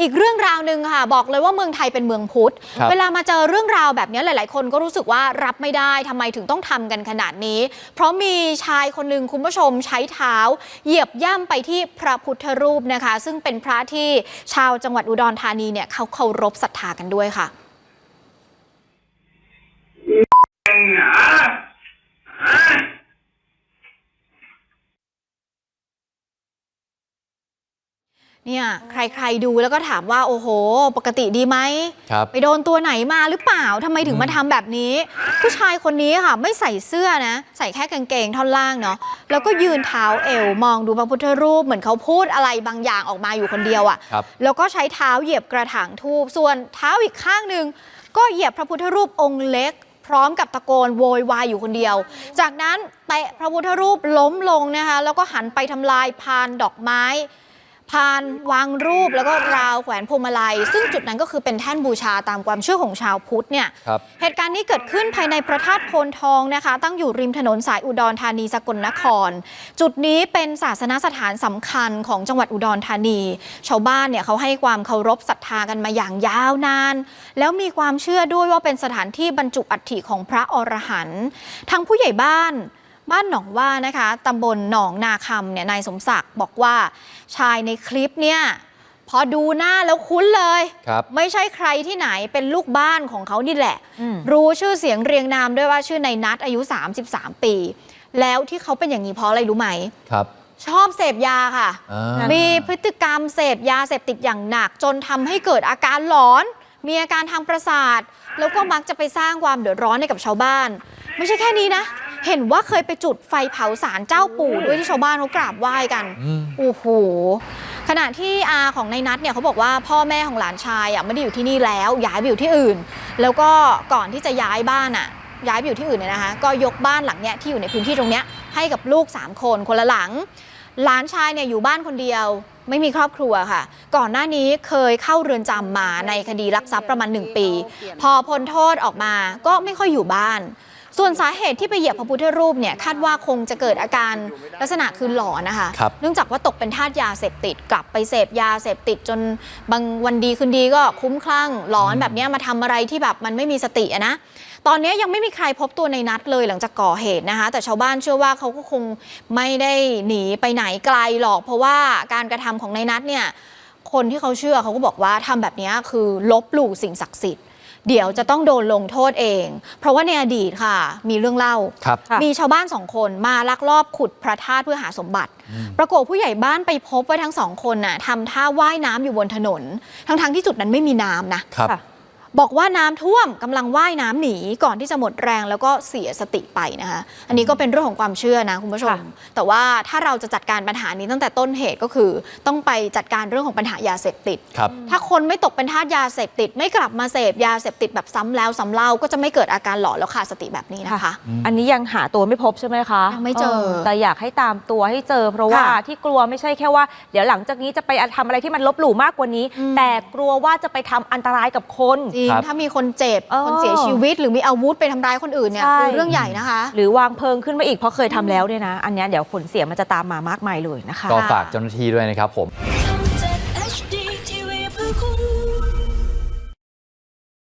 อีกเรื่องราวหนึ่งค่ะ บอกเลยว่าเมืองไทยเป็นเมืองพุทธครับเวลามาเจอเรื่องราวแบบนี้หลาย ๆ คนก็รู้สึกว่ารับไม่ได้ทำไมถึงต้องทำกันขนาดนี้ เพราะมีชายคนหนึ่งคุณผู้ชมใช้เท้า เหยียบย่ำไปที่พระพุทธรูปนะคะ ซึ่งเป็นพระที่ชาวจังหวัดอุดรธานีเนี่ยเขาเคารพศรัทธากันด้วยค่ะ เนี่ยใครๆดูแล้วก็ถามว่าโอ้โห ปกติดีไหมครับไปโดนตัวไหนมาหรือเปล่าทำไมถึงมาทำแบบนี้ ผู้ชายคนนี้ค่ะ ไม่ใส่เสื้อนะ ใส่แค่กางเกงท่อนล่างเนาะแล้วก็ยืนเท้าเอวมองดูพระพุทธรูปเหมือนเขาพูดอะไรบางอย่างออกมาอยู่คนเดียวอะ่ะครับแล้วก็ใช้เท้าเหยียบกระถางทูบส่วนเท้าอีกข้างหนึ่งก็เหยียบพระพุทธรูปองค์เล็กพร้อมกับตะโกนโวยวายอยู่คนเดียว จากนั้นเตะพระพุทธรูปล้มลงนะคะ แล้วก็หันไปทำลายพานดอกไม้ พานวางรูปแล้วก็ราวแขวนพวงมาลัย ซึ่งจุดนั้นก็คือเป็นแท่นบูชาตามความเชื่อของชาวพุทธเนี่ยครับเหตุการณ์นี้เกิดขึ้นภายในพระธาตุโพนทองนะคะ ตั้งอยู่ริมถนนสายอุดรธานีสกลนคร จุดนี้เป็นศาสนสถานสำคัญของจังหวัดอุดรธานี ชาวบ้านเนี่ยเขาให้ความเคารพศรัทธากันมาอย่างยาวนาน แล้วมีความเชื่อด้วยว่าเป็นสถานที่บรรจุอัฐิของพระอรหันต์ทางผู้ใหญ่บ้าน บ้านหนองว่านะคะตำบลหนองนาคำเนี่ยนายสมศักดิ์บอกว่าชายในคลิปเนี่ยพอดูหน้าแล้วคุ้นเลย ครับ ไม่ใช่ใครที่ไหนเป็นลูกบ้านของเขานี่แหละ อืม รู้ชื่อเสียงเรียงนามด้วยว่าชื่อในนัทอายุ 33 ปี แล้วที่เขาเป็นอย่างนี้เพราะอะไรรู้ไหม ครับชอบเสพยาค่ะ อ่ามีพฤติกรรมเสพยาเสพติดอย่างหนัก จนทำให้เกิดอาการหลอน มีอาการทางประสาท แล้วก็มักจะไปสร้างความเดือดร้อนให้กับชาวบ้าน ไม่ใช่แค่นี้นะ เห็นว่าเคยไปจุดไฟเผาสารเจ้าปู่ด้วยที่ชาวบ้านเขากราบไหว้กันอืมโอ้โหขณะที่อาของในนัทเนี่ยเขาบอกว่าพ่อแม่ของหลานชายอะไม่ได้อยู่ที่นี่แล้วย้ายไปอยู่ที่อื่น แล้วก็ก่อนที่จะย้ายบ้านอะย้ายไปอยู่ที่อื่นเนี่ยนะคะ ก็ยกบ้านหลังเนี้ยที่อยู่ในพื้นที่ตรงเนี้ยให้กับลูก 3 คนคนละหลัง หลานชายเนี่ยอยู่บ้านคนเดียว ไม่มีครอบครัวค่ะ ก่อนหน้านี้เคยเข้าเรือนจำมาในคดีลักทรัพย์ประมาณ 1 ปี พอพ้นโทษออกมาก็ไม่ค่อยอยู่บ้าน ส่วนสาเหตุที่ไปเหยียบพระพุทธรูปเนี่ยคาดว่าคงจะเกิดอาการลักษณะคือหลอนนะคะ ครับ เนื่องจากว่าตกเป็นทาสยาเสพติดกลับไปเสพยาเสพติดจนบางวันดีคืนดีก็คุ้มคลั่งหลอนแบบเนี้ยมาทำอะไรที่แบบมันไม่มีสติอะนะ ตอนนี้ยังไม่มีใครพบตัวในนัดเลยหลังจากก่อเหตุนะคะ แต่ชาวบ้านเชื่อว่าเขาก็คงไม่ได้หนีไปไหนไกลหรอก เพราะว่าการกระทำของในนัดเนี่ยคนที่เขาเชื่อเขาก็บอกว่าทำแบบเนี้ยคือลบหลู่สิ่งศักดิ์สิทธิ์ เดี๋ยวจะต้องโดนลงโทษเอง เพราะว่าในอดีตค่ะ มีเรื่องเล่า ครับค่ะ มีชาวบ้านสองคนมาลักลอบขุดพระธาตุเพื่อหาสมบัติ ปรากฏผู้ใหญ่บ้านไปพบว่าทั้งสองคนน่ะทำท่าว่ายน้ำอยู่บนถนน ทั้งๆที่จุดนั้นไม่มีน้ำนะ ครับ ค่ะ บอกว่าน้ำท่วมกำลังว่ายน้ำหนีก่อนที่จะหมดแรงแล้วก็เสียสติไปนะคะอันนี้ก็เป็นเรื่องของความเชื่อนะคุณผู้ชมค่ะแต่ว่าถ้าเราจะจัดการปัญหานี้ตั้งแต่ต้นเหตุก็คือ ต้องไปจัดการเรื่องของปัญหายาเสพติดครับถ้าคนไม่ตกเป็นทาสยาเสพติด ไม่กลับมาเสพยาเสพติดแบบซ้ำแล้วซ้ำเล่าก็จะไม่เกิดอาการหลอนแล้วขาดสติแบบนี้นะคะ อันนี้ยังหาตัวไม่พบใช่ไหมคะยังไม่เจอแต่อยากให้ตามตัวให้เจอ เพราะว่าค่ะที่กลัวไม่ใช่แค่ว่า เดี๋ยวหลังจากนี้จะไปทำอะไรที่มันลบหลู่มากกว่านี้อืมแต่กลัวว่าจะไปทำอันตรายกับคนจริง ครับ ถ้ามีคนเจ็บ เออ คนเสียชีวิต หรือมีอาวุธไปทำร้ายคนอื่นเนี่ยใช่ คือเรื่องใหญ่นะคะ หรือวางเพลิงขึ้นมาอีกเพราะเคยทำแล้วเนี่ยนะ อันเนี้ยเดี๋ยวผลเสียมันจะตามมามากมายเลยนะคะ ก็ฝากเจ้าหน้าที่ด้วยนะครับผมทำจาก HD